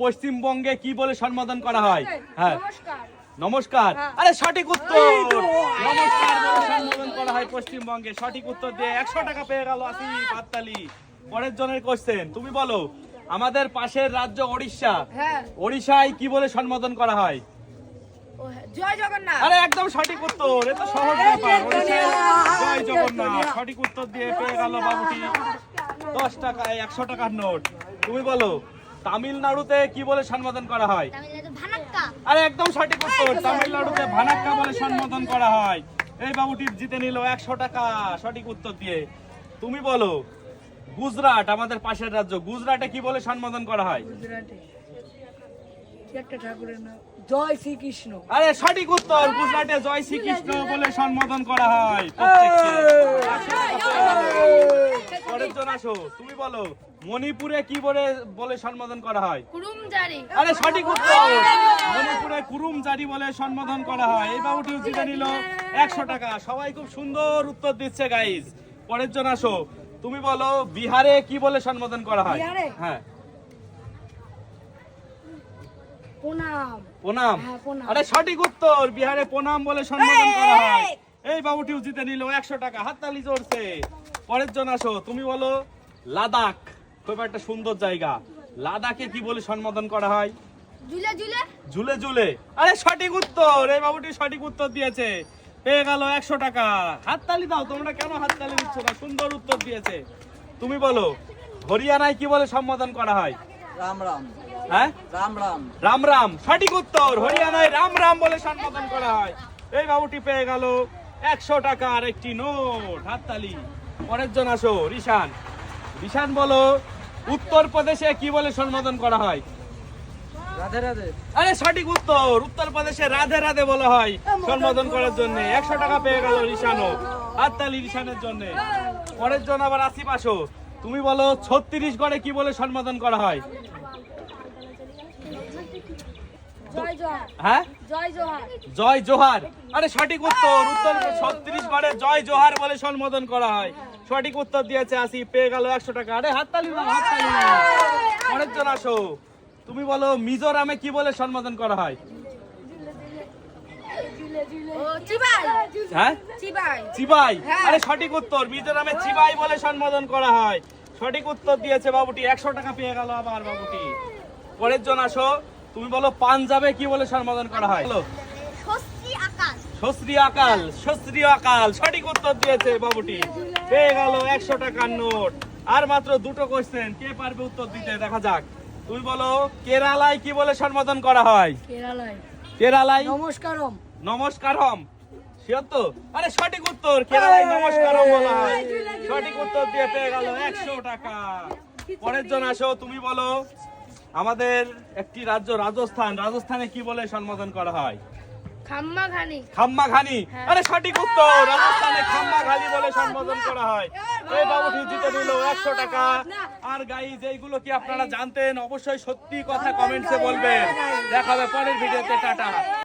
পশ্চিমবঙ্গে কি বলে সম্বোধন করা হয়? হ্যাঁ। নমস্কার। হ্যাঁ। আরে সঠিক উত্তর! নমস্কার বলে সম্বোধন করা হয় পশ্চিমবঙ্গে। সঠিক উত্তর দিয়ে একশো টাকা পেয়ে গেল আসি বাত্তালি পরের জনের কোশ্চেন তুমি বলো আমাদের পাশের রাজ্য ওড়িশা। হ্যাঁ। ওড়িশায় কি বলে সম্বোধন করা হয়? ও জয় জগন্নাথ। আরে একদম সঠিক উত্তর। সহজ ব্যাপার। ওড়িশায় জয় জগন্নাথ। সঠিক উত্তর দিয়ে পেয়ে গেল বাবুটি। দশ টাকায় একশো টাকার নোট। তুমি বলো তামিলনাড়ুতে কি বলে সম্বোধন করা হয়? আরে একদম সঠিক উত্তর তামিলনাড়ুতে ভানাক্কা বলে সম্বোধন করা হয়। এই বাবুটি জিতে নিল একশো টাকা সঠিক উত্তর দিয়ে। তুমি বলো গুজরাট আমাদের পাশের রাজ্য গুজরাটে কি বলে সম্বোধন করা হয়? জয় শ্রীকৃষ্ণ। আরে সঠিক উত্তর গুজরাটে জয় শ্রীকৃষ্ণ বলে সম্বোধন করা হয় প্রত্যেককে। একশো টাকা পেয়ে গেল। পরের জন আসো তুমি বলো মণিপুরে কি বলে বলে সম্বোধন করা হয়? কুরুম জারি আরে সঠিক উত্তর। মণিপুরে কুরুম জারি বলে সম্বোধন করা হয়। এই বাবুটিও জিতে নিল একশো টাকা। সবাই খুব সুন্দর উত্তর দিচ্ছে গাইজ পরের জন আসো। তুমি বলো বিহারে কি বলে সম্বোধন করা হয়? বিহারে? হ্যাঁ। প্রণাম। প্রণাম। হ্যাঁ, প্রণাম। আরে সঠিক উত্তর। বিহারে প্রণাম বলে সম্বোধন করা হয়। এই বাবুটিও জিতে নিল একশো টাকা হাততালি জোরছে। পরের জন আসো তুমি বলো লাদাখ খুব একটা সুন্দর জায়গা। লাদাখে কি বলে সম্বোধন করা হয়? ঝুলে ঝুলে। আরে সঠিক উত্তর এই বাবুটি সঠিক উত্তর দিয়েছে। পেয়ে গেল একশো টাকা। হাততালি দাও তোমরা কেন হাততালি দিচ্ছ না? সুন্দর উত্তর দিয়েছে। তুমি বলো হরিয়ানায় কি বলে সম্বোধন করা হয়? রাম রাম। হ্যাঁ? রাম রাম। রাম রাম সঠিক উত্তর হরিয়ানায় রাম রাম বলে সম্বোধন করা হয়। এই বাবুটি পেয়ে গেল একশো টাকার একটি নোট। হাততালি। পরের জন আসো রিশান রিশান বলো উত্তর প্রদেশে কি বলে সম্বোধন করা হয়? রাধে রাধে। আরে সঠিক উত্তর। উত্তরপ্রদেশে রাধে রাধে বলা হয় সম্বোধন করার জন্য। একশো টাকা পেয়ে গেল রিশানো হাততালি রিশানের জন্য। পরের জন আবার আসিফ আসো। তুমি বলো ছত্রিশ গড়ে কি বলে সম্বোধন করা হয়? হ্যাঁ? জয় জোহার। আরে সঠিক উত্তর উত্তর ছত্রিশ গড়ে জয় জোহার বলে সম্বোধন করা হয়। সঠিক উত্তর দিয়েছে আসি পেয়ে গেল একশো টাকা। আরে হাততালি দাও হাততালি আসো। তুমি বলো মিজোরামে কি বলে সম্বোধন করা হয়? হ্যাঁ? চিবাই। চিবাই। হ্যাঁ। আরে সঠিক উত্তর মিজোরামে চিবাই বলে সম্বোধন করা হয়। সঠিক উত্তর দিয়েছে বাবুটি একশো টাকা পেয়ে গেল আবার বাবুটি। পরের জন আসো। তুমি বলো পাঞ্জাবে কি বলে সম্বোধন করা হয়? বলো। সশ্রী আকাল। সশ্রী আকাল সঠিক উত্তর দিয়েছে বাবুটি। পেয়ে গেল একশো টাকার নোট। আর মাত্র দুটো কোশ্চেন কে পারবে উত্তর দিতে? দেখা যাক। তুমি বলো কেরালায় কি বলে সম্বোধন করা হয়? কেরালায়। কেরালায়? নমস্কারম। নমস্কারম। তো? আরে সঠিক উত্তর কেরালায় নমস্কারম বলা হয়। সঠিক উত্তর দিয়ে পেয়ে গেল একশো টাকা। পরের জন আসো তুমি বলো। আমাদের একটি রাজ্য রাজস্থান। রাজস্থানে কি বলে সম্বোধন করা হয়? খাম্মা খানি আরে সঠিক উত্তর! রাজস্থানে খাম্মা বলে সম্বোধন করা হয়। এই বাবুটি জিতে নিল একশো টাকা। আর গাইজ এইগুলো কি আপনারা জানতেন? অবশ্যই সত্যি কথা কমেন্টসে বলবেন। দেখাবে পরের ভিডিওতে টাটা।